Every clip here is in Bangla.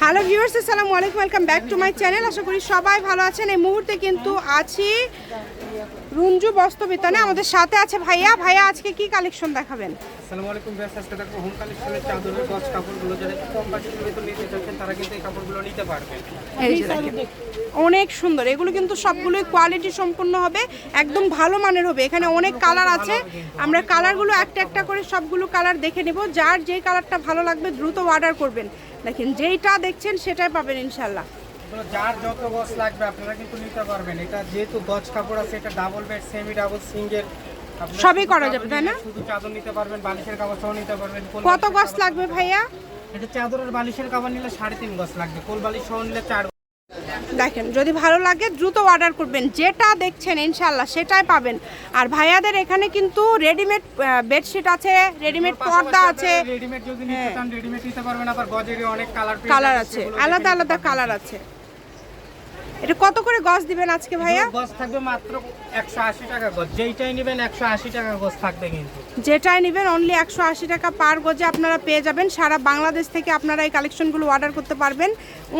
হ্যালো ভিউয়ার্স আসসালামু আলাইকুম welcome back to my channel. আশা করি সবাই ভালো আছেন। এই মুহূর্তে কিন্তু আছি রুঞ্জু বস্ত্রবিতানে আমাদের সাথে আছে ভাইয়া। ভাইয়া আজকে কি কালেকশন দেখাবেন? আসসালামু আলাইকুম ব্যাস আজকে দেখো হোম কালেকশনের চাদরের গছ কাপড়গুলো। যারা কম বাজেটের ভেতর নিতে চাচ্ছেন তারা কিন্তু এই কাপড়গুলো নিতে পারবেন। এই যে দেখেন। অনেক সুন্দর। এগুলো কিন্তু সবগুলোই কোয়ালিটি সম্পূর্ণ হবে একদম ভালো মানের হবে। এখানে অনেক কালার আছে। আমরা কালারগুলো একটা একটা করে সবগুলো কালার দেখে নেব। যার যেই কালারটা ভালো লাগবে দ্রুত অর্ডার করবেন। দেখেন যেইটা দেখছেন সেটাই পাবেন ইনশাল্লাহ। যার যত গছ লাগবে আপনারা কিন্তু নিতে পারবেন। এটা যেহেতু গছ কাপড় আছে এটা double bed semi double single সবই করা যাবে, তাই না? শুধু চাদর নিতে পারবেন বালিশের কাপড় সহ নিতে পারবেন কত গছ গজ লাগবে ভাইয়া? এটা চাদরের বালিশের কাপড় নিলে সাড়ে তিন গছ লাগবে কোল বালিশ সহ নিলে চার দেখেন যদি ভালো লাগে দ্রুত অর্ডার করবেন। যেটা দেখছেন ইনশাল্লাহ সেটাই পাবেন। আর ভাইয়াদের এখানে কিন্তু রেডিমেড বেডশিট আছে রেডিমেড পর্দা আছে। কালার কালার আছে আলাদা আলাদা কালার আছে। এটা কত করে গজ দিবেন আজকে ভাইয়া? গজ থাকবে মাত্র একশো আশি টাকা গছ যেইটাই নেবেন টাকা থাকবে কিন্তু। যেটাই নেবেন অনলি একশো আশি টাকা পার গজে আপনারা পেয়ে যাবেন। সারা বাংলাদেশ থেকে আপনারা এই কালেকশনগুলো অর্ডার করতে পারবেন।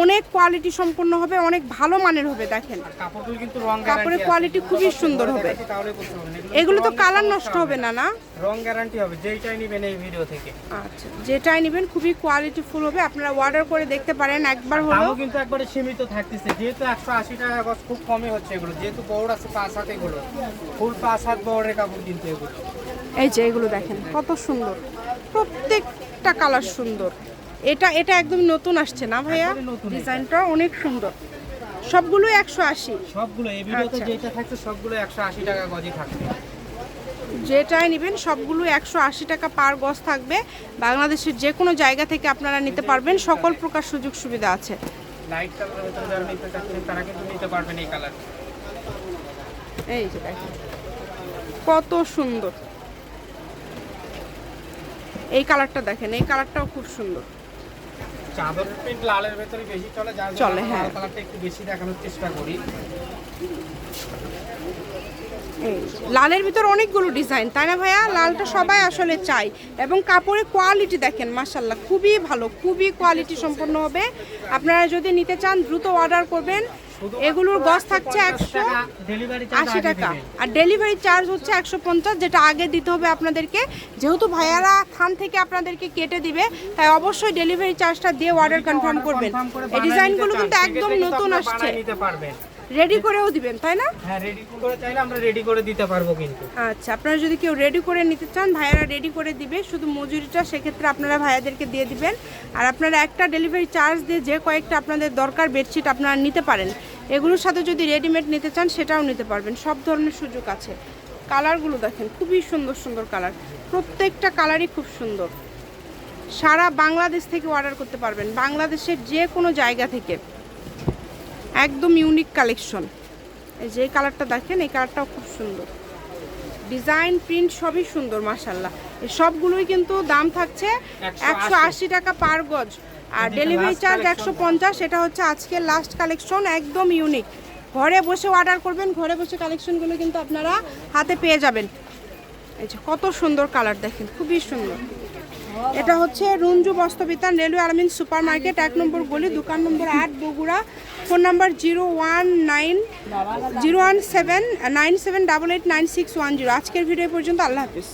অনেক কোয়ালিটি সম্পন্ন হবে অনেক ভালো মানের হবে দেখেন। কাপড়গুলো কিন্তু রং কাপড়ের আছে। খুবই সুন্দর হবে। এগুলো তো কালার নষ্ট হবে না না? রং গ্যারান্টি হবে যেইটাই নেবেন এই ভিডিও থেকে। আচ্ছা যেটাই নেবেন খুবই কোয়ালিটি ফুল হবে। আপনারা অর্ডার করে দেখতে পারেন একবার হলো। কিন্তু একবারে সীমিত থাকতেছে। যেহেতু একশো আশি টাকা গছ খুব কমই হচ্ছে এগুলো। যেহেতু বড় আছে পাঁচ হাত এগুলো। ফুল পাঁচ হাত বড়ের কাপড় কিন্তু এগুলো। এই যে এগুলো দেখেন কত সুন্দর। প্রত্যেকটা কালার সুন্দর। এটা এটা একদম নতুন আসছে না ভাইয়া। ডিজাইনটা অনেক সুন্দর। সবগুলো একশো আশি। সবগুলো এই ভিডিওতে আচ্ছা। যেটা থাকছে সবগুলো একশো আশি টাকা গজই থাকবে। যেটাই নেবেন সবগুলো একশো আশি টাকা পার গজ থাকবে। বাংলাদেশের যে কোনো জায়গা থেকে আপনারা নিতে পারবেন। সকল প্রকার সুযোগ সুবিধা আছে। লাইট কালারের ভিতরে যারা নিতে চাচ্ছেন তারা কিন্তু নিতে পারবেন এই কালার এই যে দেখেন কত সুন্দর। এই কালারটা দেখেন এই কালারটাও খুব সুন্দর। চাদরের প্রিন্ট লালের ভেতরে বেশি চলে যার চলে, হ্যাঁ। কালারটা একটু বেশি দেখানোর চেষ্টা করি। লালের ভিতর অনেকগুলো ডিজাইন তাই না ভাইয়া? লালটা সবাই আসলে চাই এবং কাপড়ের কোয়ালিটি দেখেন মাসাল্লাহ খুবই ভালো খুবই কোয়ালিটি সম্পন্ন হবে। আপনারা যদি নিতে চান দ্রুত অর্ডার করবেন। এগুলোর গজ থাকছে একশো আশি টাকা। আর ডেলিভারি চার্জ হচ্ছে একশো পঞ্চাশ যেটা আগে দিতে হবে আপনাদেরকে। যেহেতু ভাইয়ারা থান থেকে আপনাদেরকে কেটে দিবে তাই অবশ্যই ডেলিভারি চার্জটা দিয়ে অর্ডার কনফার্ম করবেন। এই ডিজাইনগুলো কিন্তু একদম নতুন আসছে। রেডি করেও দিবেন তাই না? হ্যাঁ রেডি করে চাইলে আমরা রেডি করে দিতে পারব কিন্তু। আচ্ছা আপনারা যদি কেউ রেডি করে নিতে চান ভাইয়ারা রেডি করে দিবে। শুধু মজুরিটা সেক্ষেত্রে আপনারা ভাইয়াদেরকে দিয়ে দিবেন। আর আপনারা একটা ডেলিভারি চার্জ দিয়ে যে কয়েকটা আপনাদের দরকার বেডশিট আপনারা নিতে পারেন। এগুলোর সাথে যদি রেডিমেড নিতে চান সেটাও নিতে পারবেন। সব ধরনের সুযোগ আছে। কালারগুলো দেখেন খুবই সুন্দর সুন্দর কালার প্রত্যেকটা কালারই খুব সুন্দর। সারা বাংলাদেশ থেকে অর্ডার করতে পারবেন। বাংলাদেশের যে কোনো জায়গা থেকে। একদম ইউনিক কালেকশন এই যে কালারটা দেখেন এই কালারটাও খুব সুন্দর। ডিজাইন প্রিন্ট সবই সুন্দর মাশাল্লাহ এই সবগুলোই কিন্তু দাম থাকছে একশো আশি। টাকা পার গজ। আর ডেলিভারি চার্জ একশো পঞ্চাশ এটা হচ্ছে আজকের লাস্ট কালেকশন একদম ইউনিক ঘরে বসে অর্ডার করবেন ঘরে বসে কালেকশনগুলো কিন্তু আপনারা হাতে পেয়ে যাবেন। এই যে কত সুন্দর কালার দেখেন খুবই সুন্দর। এটা হচ্ছে Ranju Bastrabitan railway Armin super market এক নম্বর গলি, দোকান নম্বর আট, Bogura. Phone number zero one nine, zero one seven, nine seven double eight nine six one zero. আজকের ভিডিও পর্যন্ত, আল্লাহ হাফিজ।